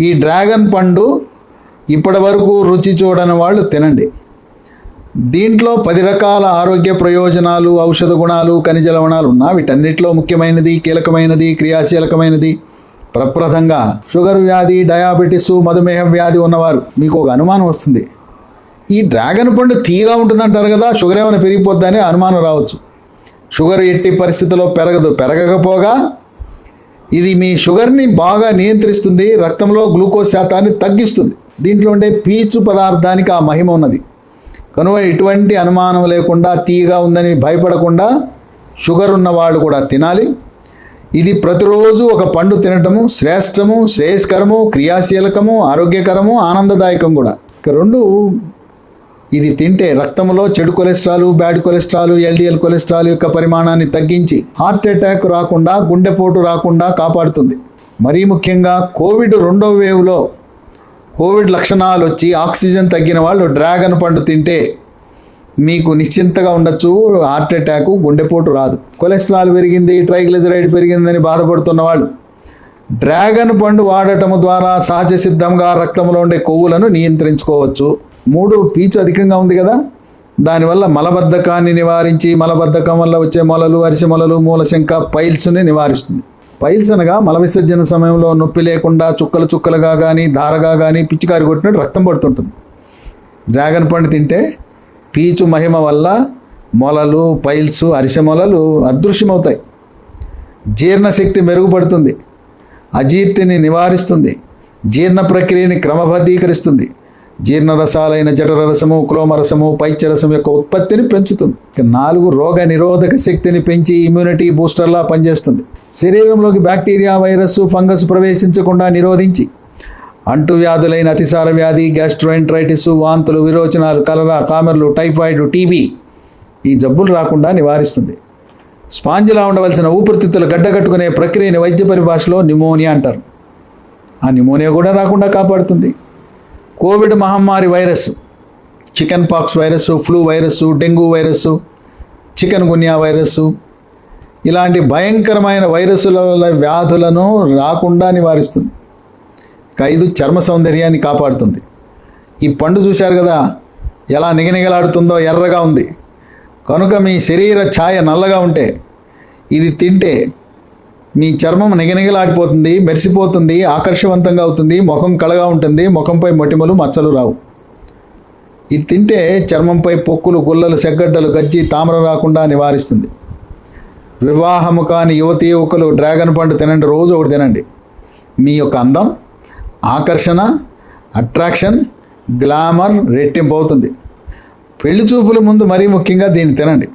ఈ డ్రాగన్ పండు ఇప్పటి వరకు రుచి చూడని వాళ్ళు తినండి. దీంట్లో పది రకాల ఆరోగ్య ప్రయోజనాలు ఔషధ గుణాలు ఖనిజ లవణాలు ఉన్నా వీటన్నిటిలో ముఖ్యమైనది కీలకమైనది క్రియాశీలకమైనది ప్రప్రథంగా షుగర్ వ్యాధి డయాబెటిస్ మధుమేహ వ్యాధి ఉన్నవారు మీకు ఒక అనుమానం వస్తుంది. ఈ డ్రాగన్ పండు తీగా ఉంటుందంటారు కదా షుగర్ ఏమైనా పెరిగిపోద్దని అనుమానం రావచ్చు. షుగర్ ఎట్టి పరిస్థితిలో పెరగదు. పెరగకపోగా ఇది మీ షుగర్ని బాగా నియంత్రిస్తుంది రక్తంలో గ్లూకోజ్ శాతాన్ని తగ్గిస్తుంది. దీంట్లో ఉండే పీచు పదార్థానికి ఆ మహిమ ఉన్నది. కనుక ఎటువంటి అనుమానం లేకుండా తీయగా ఉందని భయపడకుండా షుగర్ ఉన్న వాళ్ళు కూడా తినాలి. ఇది ప్రతిరోజు ఒక పండు తినటము శ్రేష్టము శ్రేయస్కరము క్రియాశీలకము ఆరోగ్యకరము ఆనందదాయకం కూడా. ఇక రెండు ఇది తింటే రక్తంలో చెడు cholesterol bad cholesterol LDL cholesterol యొక్క పరిమాణాన్ని తగ్గించి హార్ట్ అటాక్ రాకుండా గుండెపోటు రాకుండా కాపాడుతుంది. మరీ ముఖ్యంగా కోవిడ్ రెండో వేవ్లో కోవిడ్ లక్షణాలు వచ్చి ఆక్సిజన్ తగ్గిన వాళ్ళు డ్రాగన్ పండు తింటే మీకు నిశ్చింతగా ఉండొచ్చు హార్ట్ అటాక్ గుండెపోటు రాదు. కొలెస్ట్రాల్ పెరిగింది ట్రైగ్లిజరైడ్ పెరిగిందని బాధపడుతున్న వాళ్ళు డ్రాగన్ పండు వాడటం ద్వారా సహజ సిద్ధంగా రక్తంలో ఉండే కొవ్వులను నియంత్రించుకోవచ్చు. మూడు పీచు అధికంగా ఉంది కదా? దానివల్ల మలబద్ధకాన్ని నివారించి మలబద్ధకం వల్ల వచ్చే మొలలు అరిసె మొలలు మూలశంక పైల్స్ని నివారిస్తుంది. పైల్స్ అనగా మల విసర్జన సమయంలో నొప్పి లేకుండా చుక్కలు చుక్కలుగా కానీ ధారగా కానీ పిచ్చికారి కొట్టినట్టు రక్తం పడుతుంటుంది. డ్రాగన్ పండు తింటే పీచు మహిమ వల్ల మొలలు పైల్స్ అరిసె మొలలు అదృశ్యమవుతాయి. జీర్ణశక్తి మెరుగుపడుతుంది. అజీర్తిని నివారిస్తుంది. జీర్ణ ప్రక్రియని క్రమబద్ధీకరిస్తుంది. జీర్ణరసాలైన జఠరరసము క్లోమరసము పైత్యరసం యొక్క ఉత్పత్తిని పెంచుతుంది. నాలుగు రోగ నిరోధక శక్తిని పెంచి ఇమ్యూనిటీ బూస్టర్లా పనిచేస్తుంది. శరీరంలోకి బ్యాక్టీరియా వైరస్ ఫంగస్ ప్రవేశించకుండా నిరోధించి అంటువ్యాధులైన అతిసార వ్యాధి గ్యాస్ట్రోఎంట్రైటిస్ వాంతులు విరోచనాలు కలరా కామెర్లు టైఫాయిడ్ టీబీ ఈ జబ్బులు రాకుండా నివారిస్తుంది. స్పాంజిలా ఉండవలసిన ఊపిరితిత్తులు గడ్డకట్టుకునే ప్రక్రియని వైద్య పరిభాషలో నిమోనియా అంటారు. ఆ నిమోనియా కూడా రాకుండా కాపాడుతుంది. కోవిడ్ మహమ్మారి virus chicken pox virus flu virus dengue virus chikungunya virus ఇలాంటి భయంకరమైన వైరస్ల వ్యాధులను రాకుండా నివారిస్తుంది. ఖైదు చర్మ సౌందర్యాన్ని కాపాడుతుంది. ఈ పండు చూశారు కదా ఎలా నిగనిగలాడుతుందో ఎర్రగా ఉంది. కనుక మీ శరీర ఛాయ నల్లగా ఉంటే ఇది తింటే మీ చర్మం నిగనిగలాడిపోతుంది మెరిసిపోతుంది ఆకర్షవంతంగా అవుతుంది ముఖం కళగా ఉంటుంది ముఖంపై మొటిమలు మచ్చలు రావు. ఇది తింటే చర్మంపై పొక్కులు గుల్లలు సెగ్గడ్డలు గజ్జి తామర రాకుండా నివారిస్తుంది. వివాహము కాని యువతి యువకులు డ్రాగన్ పండు తినండి రోజు ఒకటి తినండి. మీ యొక్క అందం ఆకర్షణ అట్రాక్షన్ గ్లామర్ రెట్టింపు అవుతుంది. పెళ్ళి చూపుల ముందు మరీ ముఖ్యంగా దీన్ని తినండి.